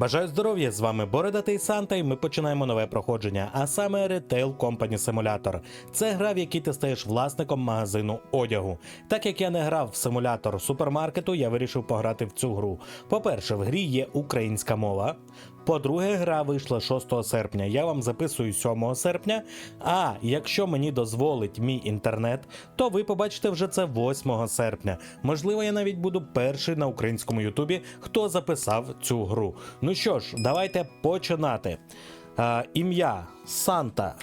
Бажаю здоров'я! З вами Бородатий Санта, і ми починаємо нове проходження, а саме Retail Company Simulator. Це гра, в якій ти стаєш власником магазину одягу. Так як я не грав в симулятор супермаркету, я вирішив пограти в цю гру. По-перше, в грі є українська мова. По-друге, гра вийшла 6 серпня. Я вам записую 7 серпня. А якщо мені дозволить мій інтернет, то ви побачите вже це 8 серпня. Можливо, я навіть буду перший на українському Ютубі, хто записав цю гру. Ну що ж, давайте починати. А, ім'я Санта.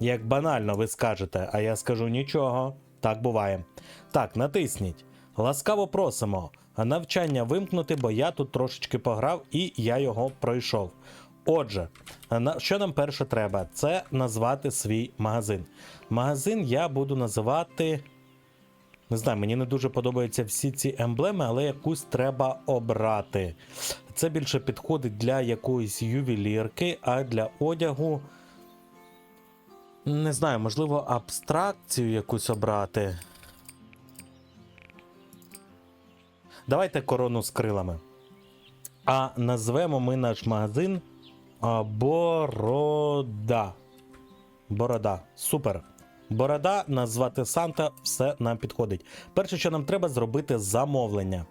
Як банально ви скажете, а я скажу нічого. Так буває. Так, натисніть. Ласкаво просимо. Навчання вимкнути, бо я тут трошечки пограв і я його пройшов. Отже, що нам перше треба? Це назвати свій магазин. Магазин я буду називати. Не знаю, мені не дуже подобаються всі ці емблеми, але якусь треба обрати. Це більше підходить для якоїсь ювелірки, а для одягу. Не знаю, можливо, абстракцію якусь обрати. Давайте корону з крилами. А назвемо ми наш магазин Борода. Борода. Супер. Борода, назвати Санта, все нам підходить. Перше, що нам треба зробити замовлення.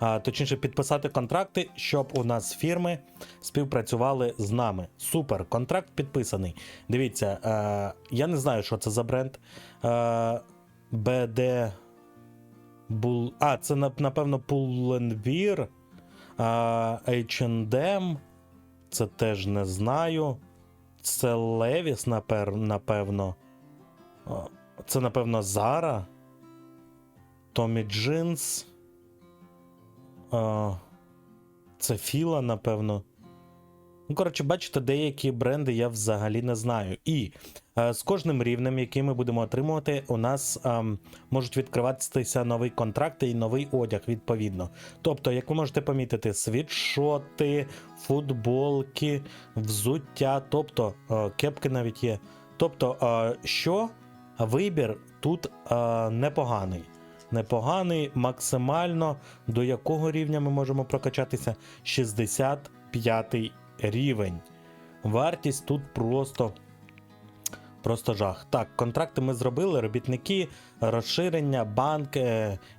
А, точніше, підписати контракти, щоб у нас фірми співпрацювали з нами. Супер, контракт підписаний. Дивіться, е, я не знаю, що це за бренд. Е, BD Бул... А, це напевно Pull&Bear, H&M, це теж не знаю. Це напер... напевно. Це, напевно, Zara. Tommy Jeans. А, Це Fila, напевно. Ну, коротше, бачите, деякі бренди я взагалі не знаю. І з кожним рівнем, який ми будемо отримувати, у нас ем, можуть відкриватися нові контракти і новий одяг відповідно. Тобто, як ви можете помітити, світшоти, футболки, взуття, тобто е, кепки навіть є. Тобто, е, що вибір тут е, непоганий. Непоганий максимально до якого рівня ми можемо прокачатися? 65 рівень. Вартість тут просто. Просто жах. Так, контракти ми зробили, робітники, розширення, банк,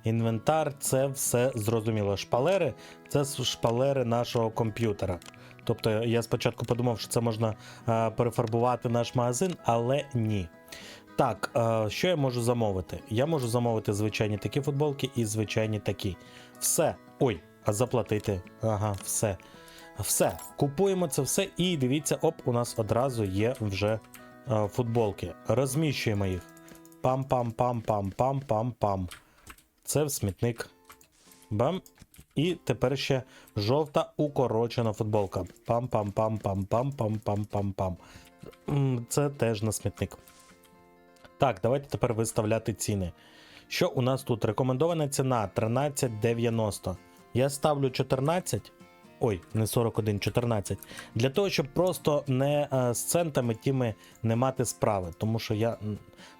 інвентар це все зрозуміло. Шпалери це шпалери нашого комп'ютера. Тобто я спочатку подумав, що це можна е, перефарбувати наш магазин, але ні. Так, е, що я можу замовити? Я можу замовити звичайні такі футболки і звичайні такі. Все. Ой, а заплатити. Ага, все. Все. Купуємо це все і дивіться, оп, у нас одразу є вже футболки. Розміщуємо їх. Пам-пам-пам-пам-пам-пам-пам. Це в смітник. Бам. І тепер ще жовта укорочена футболка. Пам-пам-пам-пам-пам-пам-пам-пам. М, Це теж на смітник. Так, давайте тепер виставляти ціни. Що у нас тут? Рекомендована ціна 13,90. Я ставлю 14. Ой, не 41, 14. Для того, щоб просто не е, з центами тими не мати справи. Тому що я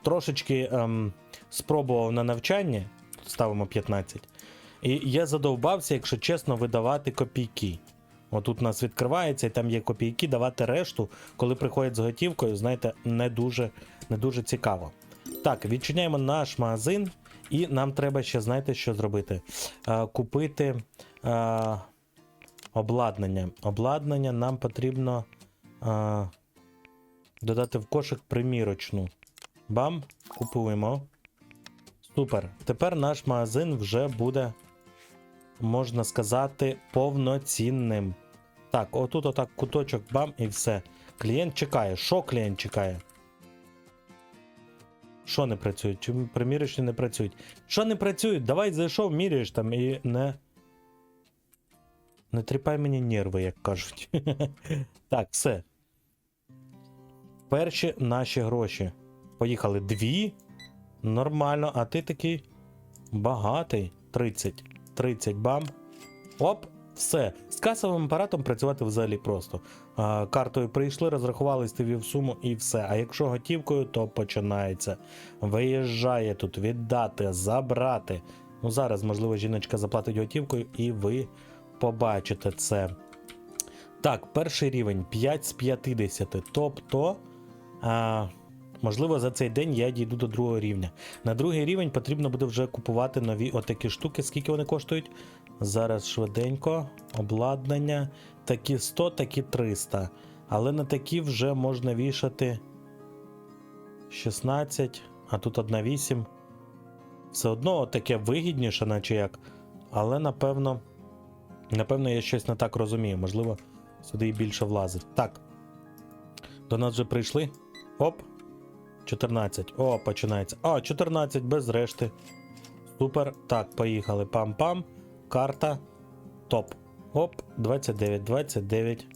трошечки ем, спробував на навчанні, ставимо 15. І я задовбався, якщо чесно, видавати копійки. Отут у нас відкривається, і там є копійки, давати решту, коли приходять з готівкою, знаєте, не дуже, не дуже цікаво. Так, відчиняємо наш магазин, і нам треба ще, знаєте, що зробити? Е, купити е, обладнання. Обладнання нам потрібно е, додати в кошик примірочну. Бам, купуємо. Супер. Тепер наш магазин вже буде, можна сказати, повноцінним. Так, отут отак куточок, бам, і все. Клієнт чекає. Що клієнт чекає? Що не працюють? Чи примірочні не працюють? Що не працюють? Давай зайшов, міряєш там і не. Не тріпай мені нерви, як кажуть. так, все. Перші наші гроші. Поїхали. Дві. Нормально, а ти такий багатий. 30. 30 бам. Оп, все. З касовим апаратом працювати взагалі просто. А, картою прийшли, розрахувались, ти ввів суму і все. А якщо готівкою, то починається. Виїжджає тут, віддати, забрати. Ну зараз, можливо, жіночка заплатить готівкою, і ви побачите це. Так, перший рівень 5 з 50. Тобто, а, можливо, за цей день я дійду до другого рівня. На другий рівень потрібно буде вже купувати нові отакі штуки. Скільки вони коштують? Зараз швиденько. Обладнання. Такі 100, такі 300. Але на такі вже можна вішати 16, а тут 1,8. Все одно таке вигідніше, наче як. Але напевно. Напевно, я щось не так розумію. Можливо, сюди і більше влазить. Так. До нас вже прийшли. Оп. 14. О, починається. А, 14 без решти. Супер. Так, поїхали. Пам-пам. Карта. Топ. Оп, 29, 29.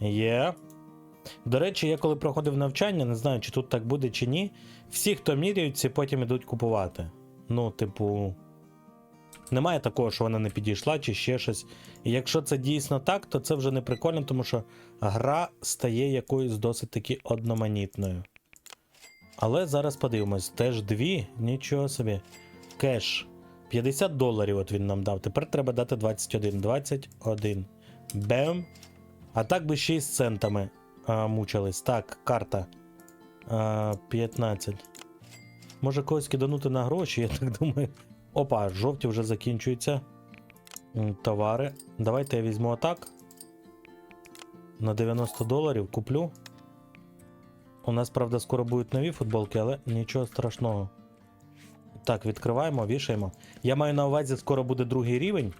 Є. До речі, я коли проходив навчання, не знаю, чи тут так буде, чи ні. Всі, хто міряють, ці потім ідуть купувати. Ну, типу. Немає такого, що вона не підійшла, чи ще щось. І якщо це дійсно так, то це вже не прикольно, тому що гра стає якоюсь досить таки одноманітною. Але зараз подивимось, теж дві, нічого собі. Кеш. 50 доларів от він нам дав. Тепер треба дати 21. 21. Бем. А так би ще й з центами а, мучились. Так, карта. А, 15. Може когось киданути на гроші, я так думаю. Опа, жовті вже закінчуються. Товари. Давайте я візьму атак. На 90 доларів куплю. У нас, правда, скоро будуть нові футболки, але нічого страшного. Так, відкриваємо, вішаємо. Я маю на увазі, скоро буде другий рівень,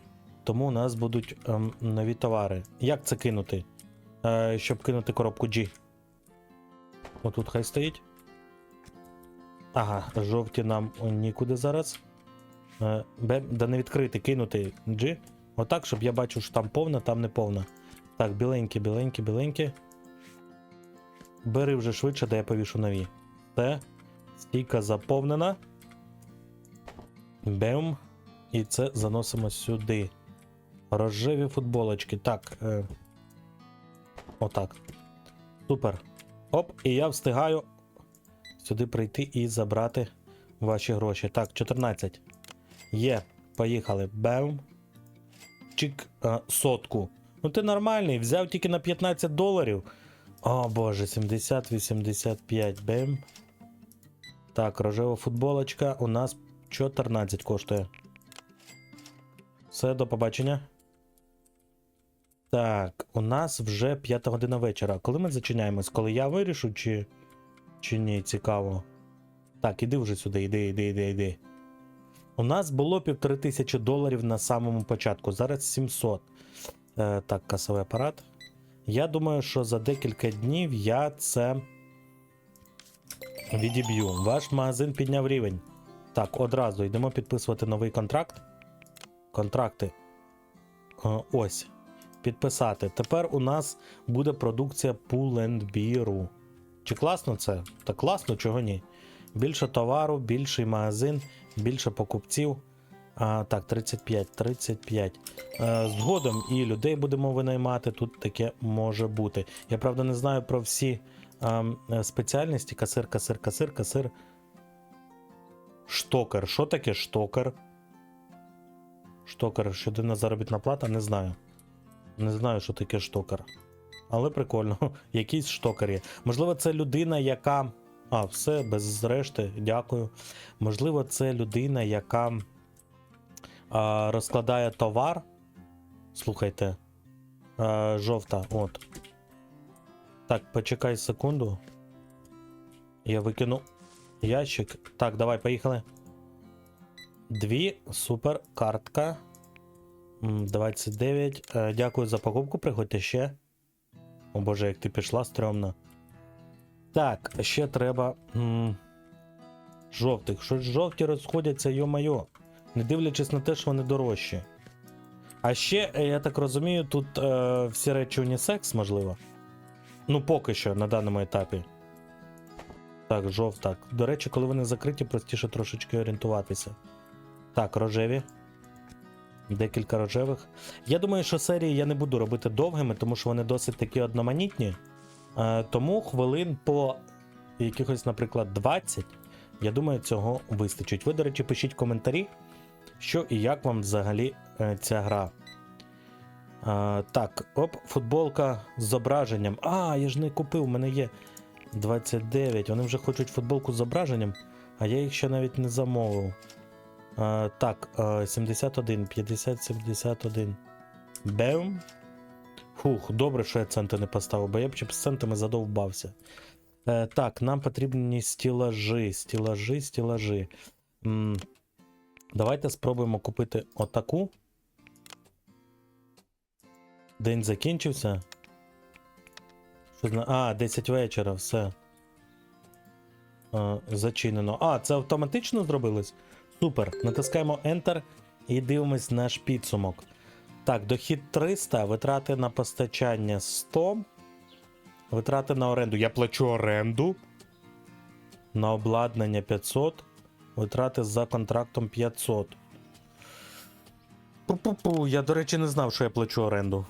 тому у нас будуть ем, нові товари. Як це кинути? Е, щоб кинути коробку G. Отут хай стоїть. Ага, жовті нам нікуди зараз. Е, Б, да не відкрити, кинути G. Отак, щоб я бачив, що там повна, там не повна. Так, біленькі, біленькі, біленькі. Бери вже швидше, де я повішу нові. Це. Стійка заповнена. Бем. І це заносимо сюди. Рожеві футболочки. Так. Е... Отак. Супер. Оп, і я встигаю сюди прийти і забрати ваші гроші. Так, 14. Є. Поїхали. Бем. Чик. А, сотку. Ну ти нормальний, взяв тільки на 15 доларів. О боже, 70-85. Бем. Так, рожева футболочка у нас 14 коштує. Все, до побачення. Так, у нас вже 5 година вечора. Коли ми зачиняємось? Коли я вирішу, чи. Чи ні, цікаво. Так, іди вже сюди, іди, іди, іди, іди. У нас було півтори тисячі доларів на самому початку, зараз 700. Е, так, касовий апарат. Я думаю, що за декілька днів я це відіб'ю. Ваш магазин підняв рівень. Так, одразу йдемо підписувати новий контракт. Контракти. Е, ось. Підписати. Тепер у нас буде продукція Pull&Bear. Чи класно це? Та класно, чого ні. Більше товару, більший магазин, більше покупців. А, Так, 35, 35. Е, згодом і людей будемо винаймати. Тут таке може бути. Я правда не знаю про всі е, е, спеціальності: касир, касир, касир, касир. Штокер. Що таке штокер? Штокер, щоденна заробітна плата, не знаю. Не знаю, що таке штокер. Але прикольно, якийсь штокер є. Можливо, це людина, яка. А, все, без решти, дякую. Можливо, це людина, яка а, розкладає товар. Слухайте. А, жовта, от. Так, почекай секунду. Я викину ящик. Так, давай, поїхали. Дві, супер, картка. 29. Е, Дякую за покупку, приходьте ще. О боже, як ти пішла стрьомно. Так, ще треба. М жовтих. Щось жовті розходяться, йо-майо. Не дивлячись на те, що вони дорожчі. А ще, е, я так розумію, тут е, всі речі унісекс, можливо. Ну, поки що, на даному етапі. Так, жовта. До речі, коли вони закриті, простіше трошечки орієнтуватися. Так, рожеві. Декілька рожевих. Я думаю, що серії я не буду робити довгими, тому що вони досить такі одноманітні. Е, тому хвилин по якихось, наприклад, 20. Я думаю, цього вистачить. Ви, до речі, пишіть коментарі, що і як вам взагалі е, ця гра. Так, оп, футболка з зображенням. А, я ж не купив, у мене є 29. Вони вже хочуть футболку з зображенням, а я їх ще навіть не замовив. Так, 71, 50, 71. Бем. Фух, добре, що я центи не поставив, бо я б ще з центами задовбався. Е, так, нам потрібні стілажі, стілажі, стілажі. М, давайте спробуємо купити отаку. День закінчився. Що зна... А, 10 вечора, все. А, зачинено. А, це автоматично зробилось? Супер. Натискаємо Enter і дивимось наш підсумок. Так, дохід 300, витрати на постачання 100. Витрати на оренду. Я плачу оренду. На обладнання 500. Витрати за контрактом 500. Пу-пу-пу, я, до речі, не знав, що я плачу оренду.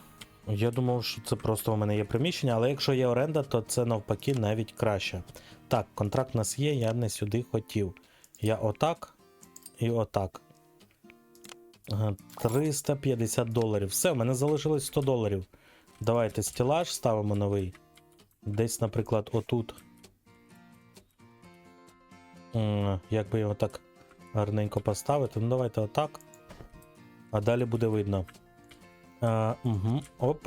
Я думав, що це просто у мене є приміщення, але якщо є оренда, то це навпаки навіть краще. Так, контракт у нас є, я не сюди хотів. Я отак і отак. Ага, 350 доларів. Все, в мене залишилось 100 доларів. Давайте стелаж ставимо новий. Десь, наприклад, отут. Як би його так гарненько поставити? Ну, давайте отак. А далі буде видно. А, угу, оп.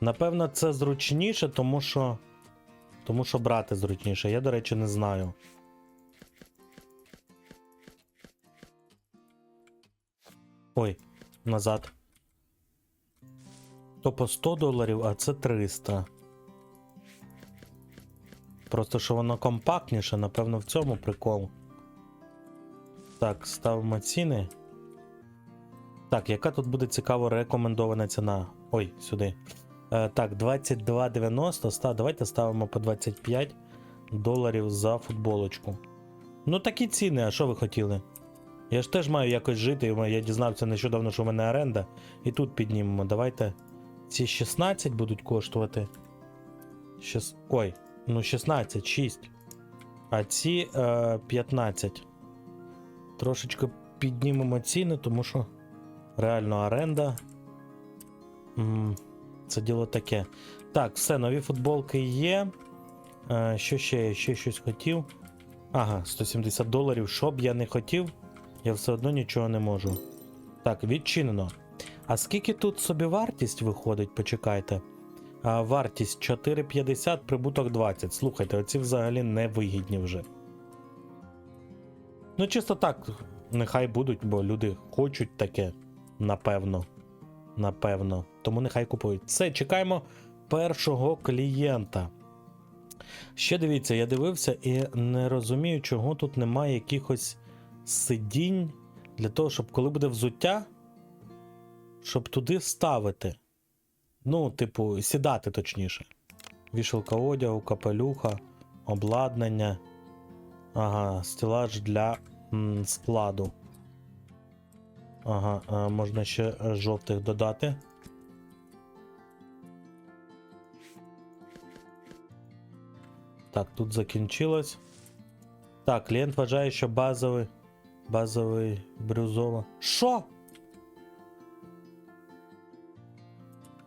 Напевно, це зручніше, тому що. Тому що брати зручніше. Я, до речі, не знаю. Ой, назад. То по 100 доларів, а це 300. Просто що воно компактніше, напевно, в цьому прикол. Так, ставимо ціни. Так, яка тут буде цікаво рекомендована ціна? Ой, сюди. Е, так, 22,90. Ста, давайте ставимо по 25 доларів за футболочку. Ну, такі ціни, а що ви хотіли? Я ж теж маю якось жити. Я дізнався нещодавно, що в мене оренда. І тут піднімемо. Давайте. Ці 16 будуть коштувати. Щас... Ой, ну 16, 6. А ці е, 15. Трошечки піднімемо ціни, тому що реально оренда. М, Це діло таке. Так, все, нові футболки є. Е, що ще? Я ще щось хотів. Ага, 170 доларів. Що б я не хотів, я все одно нічого не можу. Так, відчинено. А скільки тут собі вартість виходить, почекайте. А, вартість 4,50, прибуток 20. Слухайте, оці взагалі не вигідні вже. Ну, чисто так, нехай будуть, бо люди хочуть таке. Напевно. Напевно. Тому нехай купують. Все, чекаємо першого клієнта. Ще дивіться, я дивився і не розумію, чого тут немає якихось сидінь для того, щоб коли буде взуття, щоб туди ставити. Ну, типу, сідати точніше. Вішалка одягу, капелюха, обладнання. Ага, стелаж для м, складу. Ага, а можна ще е, жовтих додати. Так, тут закінчилось. Так, клієнт вважає, що базовий. Базовий брюзова. Що?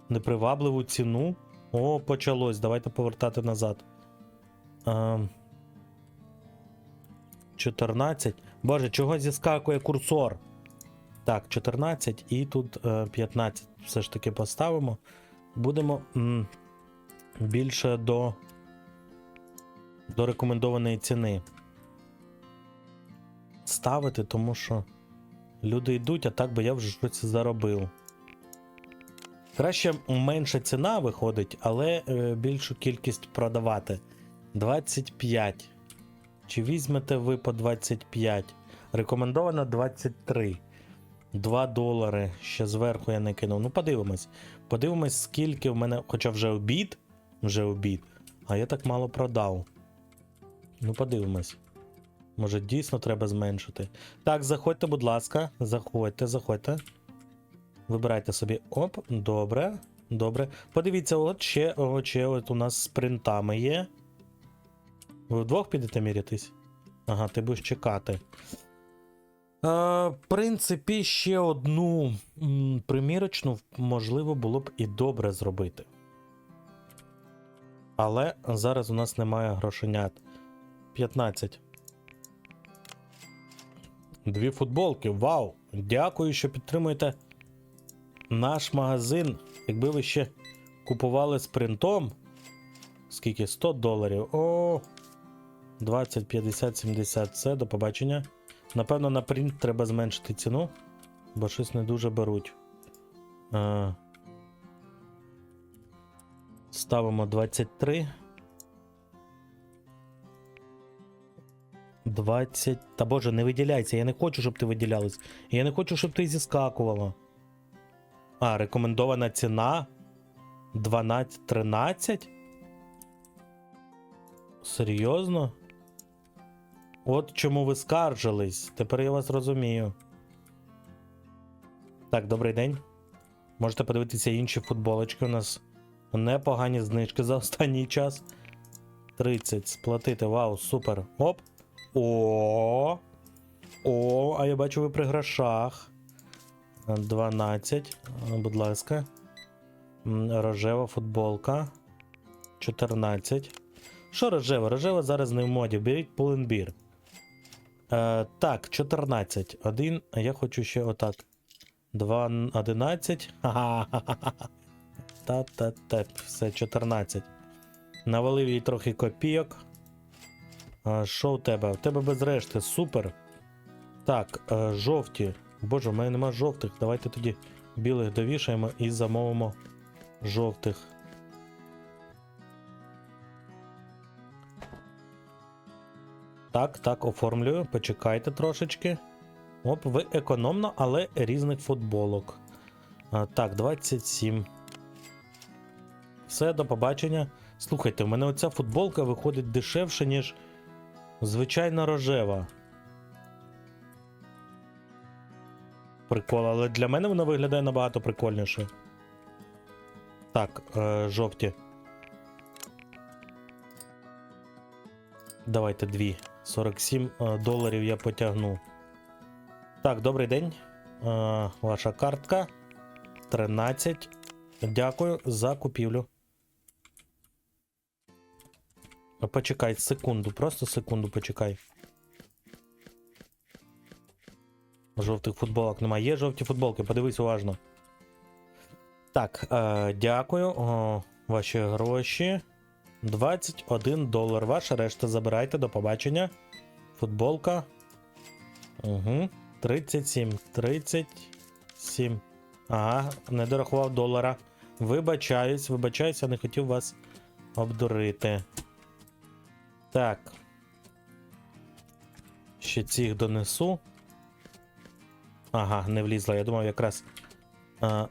Непривабливу ціну. О, почалось. Давайте повертати назад. Ем, 14. Боже, чого зіскакує курсор? Так, 14 і тут е, 15 все ж таки поставимо. Будемо м, більше до, до рекомендованої ціни ставити, тому що люди йдуть, а так би я вже щось заробив. Краще менша ціна виходить, але е, більшу кількість продавати. 25. Чи візьмете ви по 25? Рекомендовано 23. 2 долари. Ще зверху я не кинув. Ну, подивимось. Подивимось, скільки в мене. Хоча вже обід. Вже обід. А я так мало продав. Ну, подивимось. Може, дійсно треба зменшити. Так, заходьте, будь ласка. Заходьте, заходьте. Вибирайте собі. Оп, добре. Добре. Подивіться, от ще, от ще от у нас з принтами є. Ви вдвох підете мірятись? Ага, ти будеш чекати. Е, в принципі, ще одну м, примірочну, можливо, було б і добре зробити. Але зараз у нас немає грошенят. 15. Дві футболки. Вау! Дякую, що підтримуєте наш магазин. Якби ви ще купували з принтом. Скільки? 100 доларів. О! 20, 50, 70. Все, до побачення. Напевно, на принт треба зменшити ціну, бо щось не дуже беруть. Е, ставимо 23. 20. Та боже, не виділяйся. Я не хочу, щоб ти виділялась. Я не хочу, щоб ти зіскакувала. А, рекомендована ціна 12-13? Серйозно? От чому ви скаржились. Тепер я вас розумію. Так, добрий день. Можете подивитися інші футболочки. У нас непогані знижки за останній час. 30. Сплатити. Вау, супер. Оп. О. О, а я бачу, ви при грошах. 12. Будь ласка. Рожева футболка. 14. Що рожева? Рожева зараз не в моді. Беріть пуленбір. Е, так, 14. Один, а я хочу ще отак. 2, 11. Ха-ха-ха-ха. Та-та-та. Все, 14. Навалив їй трохи копійок. Що у тебе? У тебе без решти. Супер. Так, е, жовті. Боже, в мене нема жовтих. Давайте тоді білих довішаємо і замовимо жовтих. Так, так, оформлюю. Почекайте трошечки. Оп, ви економно, але різних футболок. А, так, 27. Все, до побачення. Слухайте, в мене оця футболка виходить дешевше, ніж звичайна рожева. Прикол, але для мене вона виглядає набагато прикольніше. Так, е, жовті. Давайте дві. 47 е, доларів я потягну. Так, добрий день. Е, ваша картка. 13. Дякую за купівлю. Почекай секунду, просто секунду почекай. Жовтих футболок немає. Є жовті футболки, подивись уважно. Так, е, дякую. О, ваші гроші. 21 долар. Ваша решта забирайте, до побачення. Футболка. Угу. 37. 37. Ага, не дорахував долара. Вибачаюсь, вибачаюсь, я не хотів вас обдурити. Так. Ще цих донесу. Ага, не влізла. Я думав, якраз а,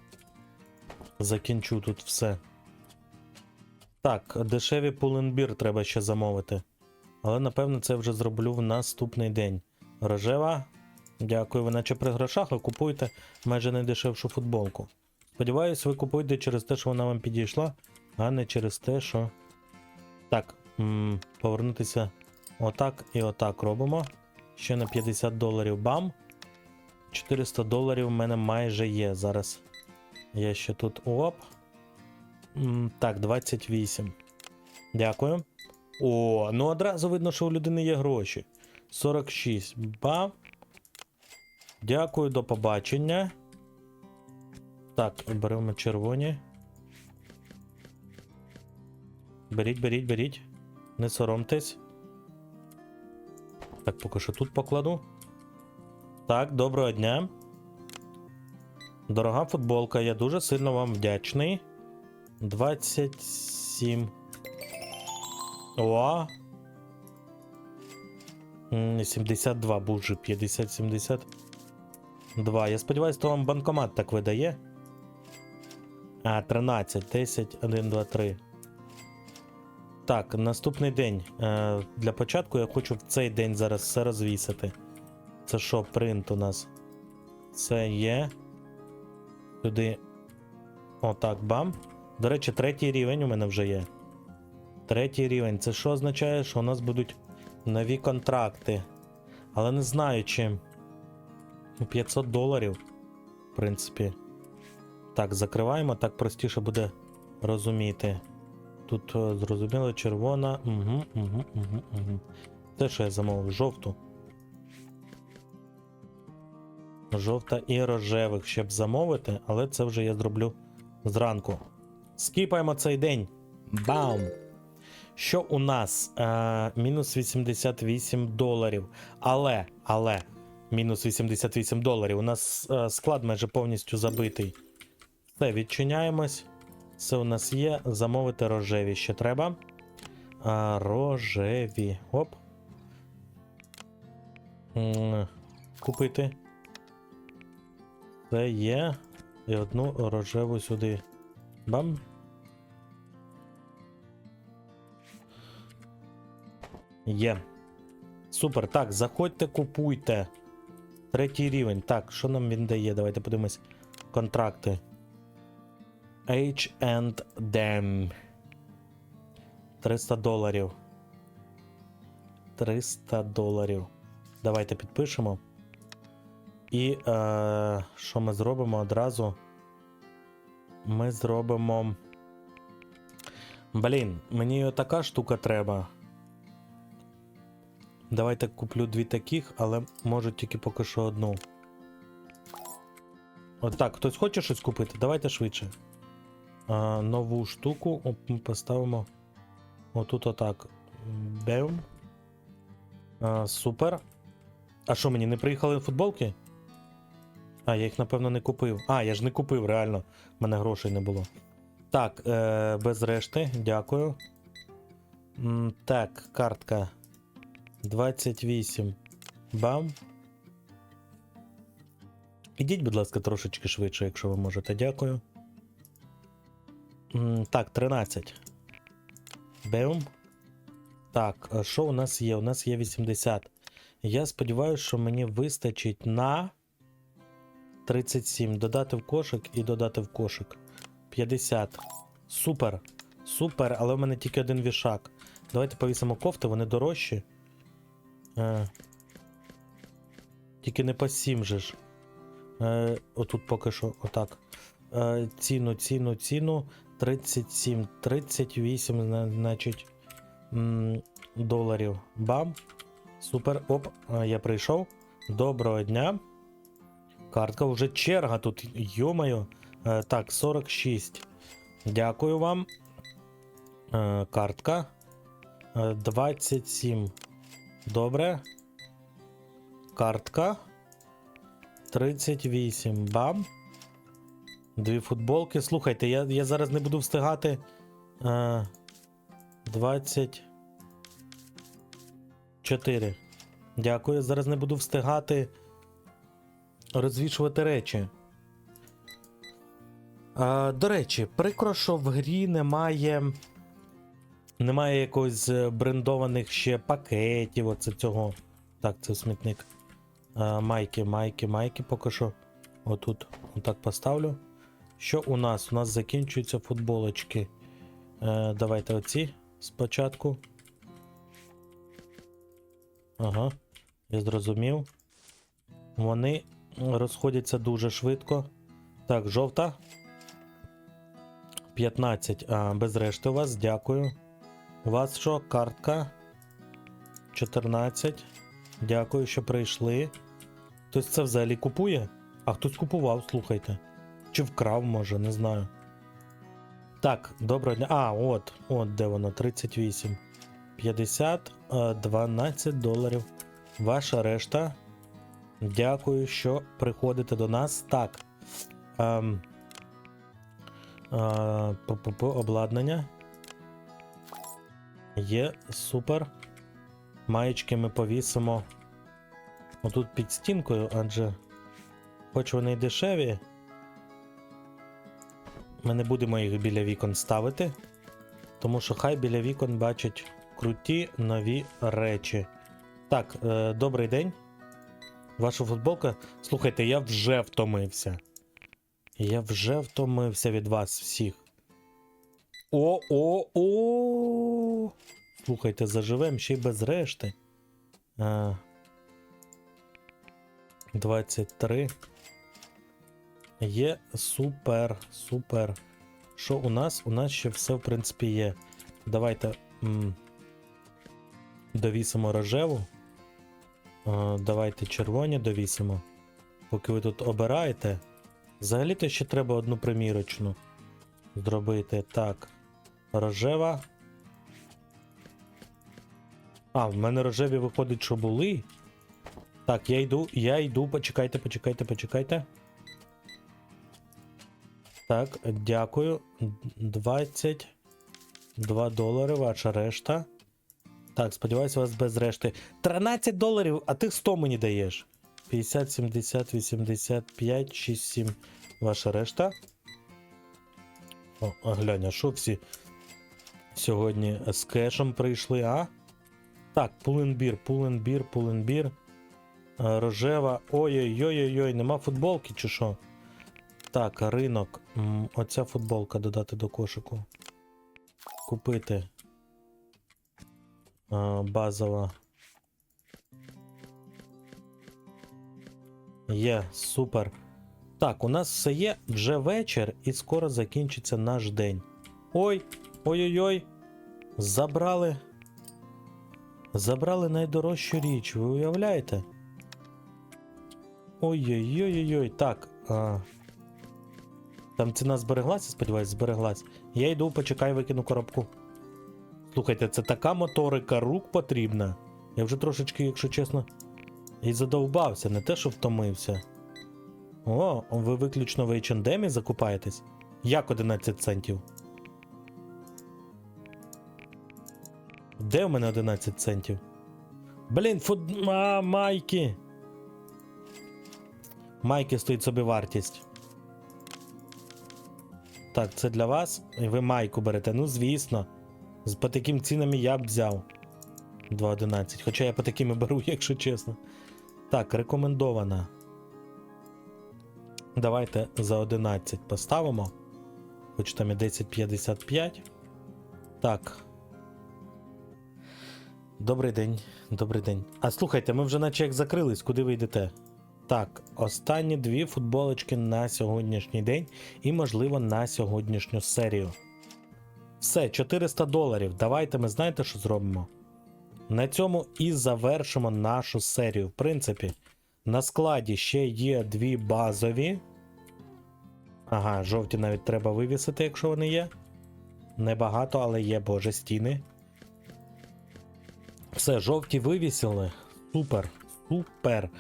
закінчу тут все. Так, дешеві пуленбір треба ще замовити. Але напевно це вже зроблю в наступний день. Рожева. Дякую, ви наче при грошах, ви купуєте майже найдешевшу футболку. Сподіваюсь, ви купуєте через те, що вона вам підійшла, а не через те, що. Так, повернутися отак і отак робимо. Ще на 50 доларів бам. 400 доларів в мене майже є. Зараз я ще тут оп. Так, 28. Дякую. О, ну одразу видно, що у людини є гроші. 46. Бам. Дякую, до побачення. Так, беремо червоні. Беріть, беріть, беріть. Не соромтесь. Так, поки що тут покладу. Так, доброго дня. Дорога футболка, я дуже сильно вам вдячний. 27. О. М, 72 боже, 50, 72. Я сподіваюся, то вам банкомат так видає. А, 13, 10, 1, 2, 3. Так, наступний день. Е, для початку я хочу в цей день зараз все розвісити. Це що, принт у нас? Це є. Туди. Отак, бам. До речі, третій рівень у мене вже є. Третій рівень. Це що означає, що у нас будуть нові контракти. Але не знаю, чи Ну, 500 доларів, в принципі. Так, закриваємо, так простіше буде розуміти. Тут е, зрозуміло червона. Угу, угу, угу, угу. Те, що я замовив, жовту. Жовта і рожевих, щоб замовити, але це вже я зроблю зранку. Скіпаємо цей день. Бам! Що у нас? Е, мінус 88 доларів. Але, але, мінус 88 доларів. У нас е, склад майже повністю забитий. Все, відчиняємось. Це у нас є. Замовити рожеві ще треба. А, рожеві. Оп. Купити. Це є. І одну рожеву сюди. Бам. Є. Супер. Так, заходьте, купуйте. Третій рівень. Так, що нам він дає? Давайте подивимось. Контракти. H&M. 300 доларів. 300 доларів. Давайте підпишемо. І е, що ми зробимо одразу? Ми зробимо. Блін, мені така штука треба. Давайте куплю дві таких, але можу тільки поки що одну. Отак, хтось хоче щось купити? Давайте швидше. А, нову штуку поставимо отут отак. Бем. А, супер. А що, мені не приїхали футболки? А, я їх, напевно, не купив. А, я ж не купив, реально. У мене грошей не було. Так, е, без решти, дякую. М, так, картка. 28. Бам. Ідіть, будь ласка, трошечки швидше, якщо ви можете. Дякую. Так, 13. Бем. Так, що у нас є? У нас є 80. Я сподіваюся, що мені вистачить на 37. Додати в кошик і додати в кошик. 50. Супер. Супер, але в мене тільки один вішак. Давайте повісимо кофти, вони дорожчі. Е, тільки не по 7 же ж. Е, отут поки що, отак. Е, ціну, ціну, ціну. 37, 38, значить. доларів. Бам. Супер. Оп, е, я прийшов. Доброго дня. Картка, вже черга тут. Йомаю. Е, так, 46. Дякую вам. Картка. Е, 27. Добре. Картка. 38. Бам. Дві футболки. Слухайте, я, я зараз не буду встигати. Е, 24. Дякую. Зараз не буду встигати розвішувати речі. Е, до речі, прикро, що в грі немає. Немає якогось брендованих ще пакетів. Оце цього. Так, це смітник. Е, майки, майки, майки поки що. Отут. Отак поставлю. Що у нас? У нас закінчуються футболочки. Е, давайте оці спочатку. Ага, я зрозумів. Вони розходяться дуже швидко. Так, жовта. 15. А, без решти у вас, дякую. У вас що? Картка. 14. Дякую, що прийшли. Хтось це взагалі купує? А хтось купував, слухайте. Чи вкрав, може, не знаю. Так, доброго дня. А, от, от де воно, 38. 50, е, 12 доларів. Ваша решта. Дякую, що приходите до нас. Так. Ем, е, п-п-п, обладнання. Є, супер. Маєчки ми повісимо отут під стінкою, адже хоч вони й дешеві. Ми не будемо їх біля вікон ставити, тому що хай біля вікон бачать круті нові речі. Так, е, добрий день. Ваша футболка. Слухайте, я вже втомився. Я вже втомився від вас всіх. О-о-о! Слухайте, заживем ще й без решти. А... 23. Є супер, супер. Що у нас? У нас ще все, в принципі, є. Давайте м, довісимо рожеву. Е, давайте червоні довісимо. Поки ви тут обираєте. Взагалі-то ще треба одну примірочну зробити. Так. Рожева. А, в мене рожеві виходить, що були. Так, я йду, я йду, почекайте, почекайте, почекайте. Так, дякую. 22 долари, ваша решта. Так, сподіваюся, у вас без решти. 13 доларів, а ти 100 мені даєш. 50, 70, 85, 6, 7. Ваша решта. О, а глянь, а що всі сьогодні з кешем прийшли, а? Так, пуленбір, пуленбір, пуленбір. Рожева. Ой-ой-ой-ой, нема футболки чи що? Так, ринок. Оця футболка додати до кошику. Купити. Е, Базова. Є, супер. Так, у нас все є вже вечір, і скоро закінчиться наш день. Ой, ой-ой-ой. Забрали. Забрали найдорожчу річ, ви уявляєте? Ой-ой-ой-ой-ой. Так. А... Там ціна збереглася, сподіваюсь, збереглась. Я йду, почекай, викину коробку. Слухайте, це така моторика рук потрібна. Я вже трошечки, якщо чесно, і задовбався, не те, що втомився. О, ви виключно в H&M закупаєтесь? Як 11 центів? Де у мене 11 центів? Блін, фут... А, майки. Майки стоїть собі вартість. Так, це для вас. І ви майку берете. Ну, звісно. По таким цінами я б взяв. 2.11. Хоча я по таким і беру, якщо чесно. Так, рекомендована. Давайте за 11 поставимо. Хоч там і 10.55. Так. Добрий день, добрий день. А слухайте, ми вже наче як закрились, куди ви йдете? Так, останні дві футболочки на сьогоднішній день і, можливо, на сьогоднішню серію. Все, 400 доларів. Давайте ми знаєте, що зробимо? На цьому і завершимо нашу серію. В принципі, на складі ще є дві базові. Ага, жовті навіть треба вивісити, якщо вони є. Небагато, але є боже стіни. Все, жовті вивісили. Супер, супер.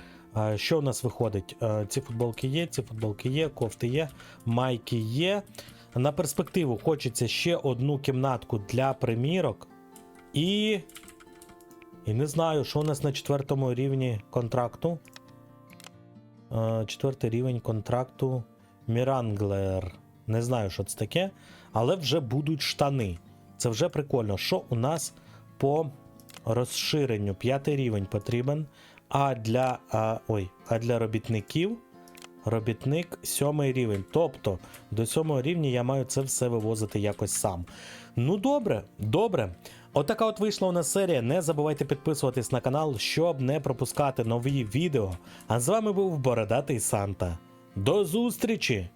Що у нас виходить? Ці футболки є, ці футболки є, кофти є, майки є. На перспективу хочеться ще одну кімнатку для примірок. І. І не знаю, що у нас на четвертому рівні контракту. Четвертий рівень контракту Міранглер. Не знаю, що це таке, але вже будуть штани. Це вже прикольно. Що у нас по розширенню? П'ятий рівень потрібен. А для, а, ой, а для робітників робітник сьомий рівень. Тобто до сьомого рівня я маю це все вивозити якось сам. Ну добре, добре. Отака от вийшла у нас серія. Не забувайте підписуватись на канал, щоб не пропускати нові відео. А з вами був Бородатий Санта. До зустрічі!